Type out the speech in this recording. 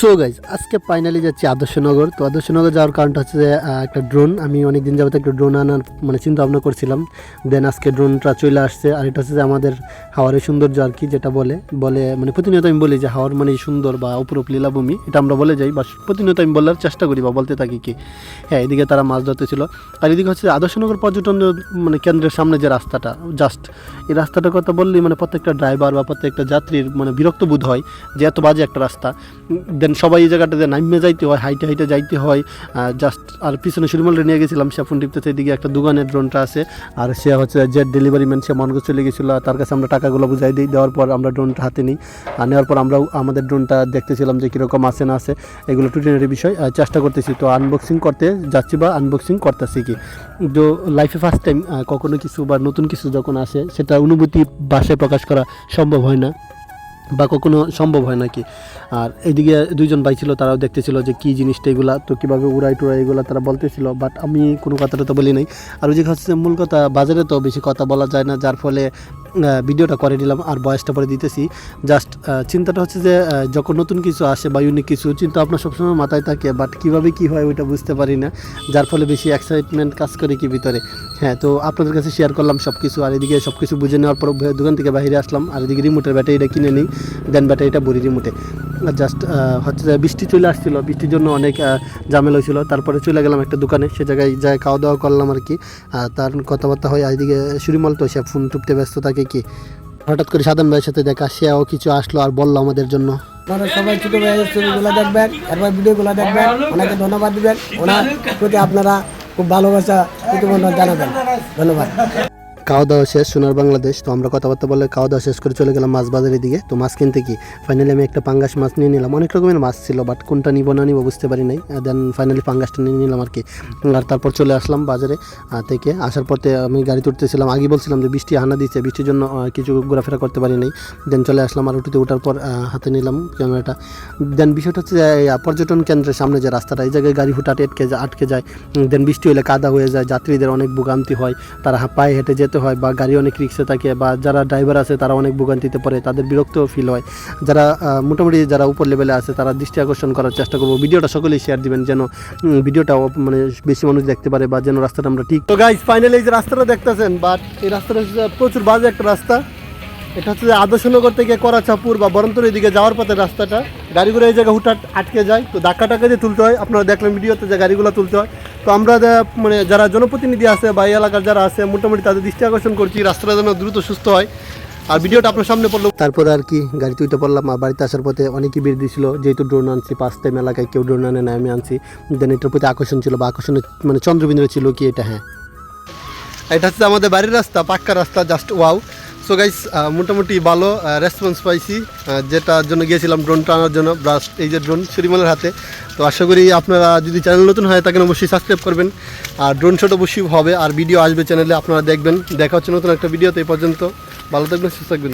So guys আজকে finally যাচ্ছি আদর্শনগর তো আদর্শনগর যাওয়ার কারণটা হচ্ছে যে একটা ড্রোন আমি অনেক দিন যাবত একটা ড্রোন আনার মানে চিন্তা ভাবনা করছিলাম। দেন আজকে ড্রোনটা চলে আসছে। আর এটা হচ্ছে যে আমাদের হাওয়ারের সৌন্দর্য আর কি, যেটা বলে। বলে মানে প্রতিনিয়ত আমি বলি যে হাওয়ার মানে সুন্দর বা অপরূপ লীলাভূমি। এটা আমরা বলে যাই বা প্রতিনিয়ত আমি বলার চেষ্টা করি বা বলতে থাকি কি। হ্যাঁ এদিকে তারা মাছ ধরতে ছিল আর এদিকে হচ্ছে আদর্শনগর পর্যটন মানে কেন্দ্রের সামনে যে রাস্তাটা জাস্ট এই রাস্তাটার কথা বললেই মানে প্রত্যেকটা ড্রাইভার বা প্রত্যেকটা যাত্রীর মানে বিরক্ত বোধ হয় যে এত বাজে একটা রাস্তা। দেন সবাই এই জায়গাটাতে নামিয়ে যাইতে হয়, হাইটে হাইটে যাইতে হয়। জাস্ট আর পিছনে সুরিমলটা নিয়ে গেছিলাম সে ফোন এদিকে একটা দোকানের ড্রোনটা আছে। আর সে হচ্ছে জেট ডেলিভারি ম্যান সে মনগো চলে গেছিল। তার কাছে আমরা টাকাগুলো বুঝাই দিই, দেওয়ার পর আমরা ড্রোনটা হাতে নিই। আর নেওয়ার পর আমরাও, আমাদের ড্রোনটা দেখতেছিলাম যে কীরকম আছে, না আছে, এগুলো টুটিনারি বিষয়। চেষ্টা করতেছি, তো আনবক্সিং করতে যাচ্ছি বা আনবক্সিং করতেছি কি? তো লাইফে ফার্স্ট টাইম কখনো কিছু বা নতুন কিছু যখন আসে, সেটা অনুভূতি ভাষায় প্রকাশ করা সম্ভব হয় না। বা কখনো সম্ভব হয় নাকি? আর এদিকে দুইজন ভাই ছিল, তারাও দেখতেছিল যে কী জিনিসটা এগুলা, তো কীভাবে উড়াই টুড়াই এগুলা তারা বলতেছিল বাট আমি কোনো কথাটা তো বলি নাই। আর ওই যে হচ্ছে মূল কথা, বাজারে তো বেশি কথা বলা যায় না, যার ফলে ভিডিওটা করে নিলাম আর বয়সটা পরে দিতেছি। জাস্ট চিন্তাটা হচ্ছে যে যখন নতুন কিছু আসে বা ইউনিক কিছু, চিন্তা আপনার সবসময় মাথায় থাকে বাট কীভাবে কী হয় ওইটা বুঝতে পারি না। যার ফলে বেশি এক্সাইটমেন্ট কাজ করে কি ভিতরে। হ্যাঁ তো আপনাদের কাছে শেয়ার করলাম সব কিছু আর এদিকে সব কিছু বুঝে নেওয়ার পর দোকান থেকে বাইরে আসলাম আর এদিকে রিমোটের ব্যাটারিটা কিনে নিই দেন ব্যাটারিটা ভরি রিমোটে জাস্ট হচ্ছে যে বৃষ্টি চলে আসছিল, বৃষ্টির জন্য অনেক ঝামেলা হয়েছিল। তারপরে চলে গেলাম একটা দোকানে, সে জায়গায় যাই খাওয়া দাওয়া করলাম আর কি। তার কথাবার্তা হয়, আর এদিকে সুরিমল তো সে ফোন টুপতে ব্যস্ত থাকে কি হঠাৎ করে সাধারণ ভাইয়ের সাথে দেখা সেও কিছু আসলো আর বলল আমাদের জন্য? আপনারা সবাই ছোট ভাইয়ের ছবিগুলো দেখবেন এরপর ভিডিওগুলো দেখবেন, ওনাকে ধন্যবাদ দিবেন। ওনার প্রতি আপনারা খুব ভালোবাসা জানাবেন। ধন্যবাদ। খাওয়া দাওয়া শেষ, সোনার বাংলাদেশ। তো আমরা কথাবার্তা বলে খাওয়া দাওয়া শেষ করে চলে গেলাম মাছ বাজারের দিকে। তো মাছ কিনতে কি? ফাইনালি আমি একটা পাঙ্গাস মাছ নিয়ে নিলাম। অনেক রকমের মাছ ছিল বাট কোনটা নিব, না নিব বুঝতে পারি নাই। দেন ফাইনালি পাঙ্গাসটা নিয়ে নিলাম আর কি। আর তারপর চলে আসলাম বাজারে থেকে। আসার পথে আমি গাড়ি তুলতেছিলাম। আগে বলছিলাম যে বৃষ্টি, হানা দিচ্ছে বৃষ্টির জন্য কিছু ঘোরাফেরা করতে পারি নাই। দেন চলে আসলাম আর উঠতে ওঠার পর হাতে নিলাম ক্যামেরাটা। দেন বিষয়টা হচ্ছে যে পর্যটন কেন্দ্রের সামনে যে রাস্তাটা, এই জায়গায় গাড়ি হুটাটে আটকে যায় আটকে যায়। দেন বৃষ্টি হলে কাদা হয়ে যায়, যাত্রীদের অনেক ভোগান্তি হয়। তারা পায়ে হেঁটে যেতে হয় বা গাড়ি অনেক রিক্সে থাকে বা যারা ড্রাইভার আছে তারা অনেক ভোগান্তিতে পড়ে, তাদের বিরক্ত ফিল হয়। যারা মোটামুটি যারা উপর লেভেলে আছে তারা দৃষ্টি আকর্ষণ করার চেষ্টা করব। ভিডিওটা সকলেই শেয়ার দিবেন যেন ভিডিওটা মানে বেশি মানুষ দেখতে পারে বা যেন রাস্তাটা আমরা ঠিক তো গাইজ ফাইনালি এই যে রাস্তাটা দেখতেছেন বাট এই রাস্তাটা প্রচুর বাজে একটা রাস্তা। এটা হচ্ছে যে আদর্শনগর থেকে করাচাপুর বা বরন্তরের দিকে যাওয়ার পথে রাস্তাটা। গাড়িগুলো এই জায়গায় হুটাট আটকে যায়। তো ধাক্কা টাক্কা দিয়ে তুলতে হয়। আপনারা দেখলেন ভিডিওতে যে গাড়িগুলো তুলতে হয়। তো আমরা মানে যারা জনপ্রতিনিধি আছে বা এই এলাকার যারা আছে মোটামুটি তাদের দৃষ্টি আকর্ষণ করছি রাস্তাটা যেন দ্রুত সুস্থ হয়। আর ভিডিওটা আপনার সামনে পড়ল। তারপর আর কি গাড়ি তুইতে পড়লাম আর বাড়িতে আসার পথে অনেকেই বের দিয়েছিল যেহেতু ড্রোন আনছি পাঁচ টাইম এলাকায় কেউ ড্রোন আনে না আমি আনছি। দেন এটার প্রতি আকর্ষণ ছিল বা আকর্ষণের মানে চন্দ্রবিন্দু ছিল কি এটা হ্যাঁ। এটা হচ্ছে আমাদের বাড়ির রাস্তা পাক্কা রাস্তা জাস্ট ওয়াও সো গাইস মোটামুটি ভালো রেসপন্স পাইছি। যেটার জন্য গিয়েছিলাম ড্রোন টানার জন্য ব্রাস্ট এই যে ড্রোন সুরিমালের হাতে। তো আশা করি আপনারা যদি চ্যানেল নতুন হয়, তাকে অবশ্যই সাবস্ক্রাইব করবেন। আর ড্রোন শট অবশ্যই হবে, আর ভিডিও আসবে চ্যানেলে আপনারা দেখবেন। দেখা হচ্ছে নতুন একটা ভিডিও তো, এই পর্যন্ত। ভালো থাকবেন, সুস্থ থাকবেন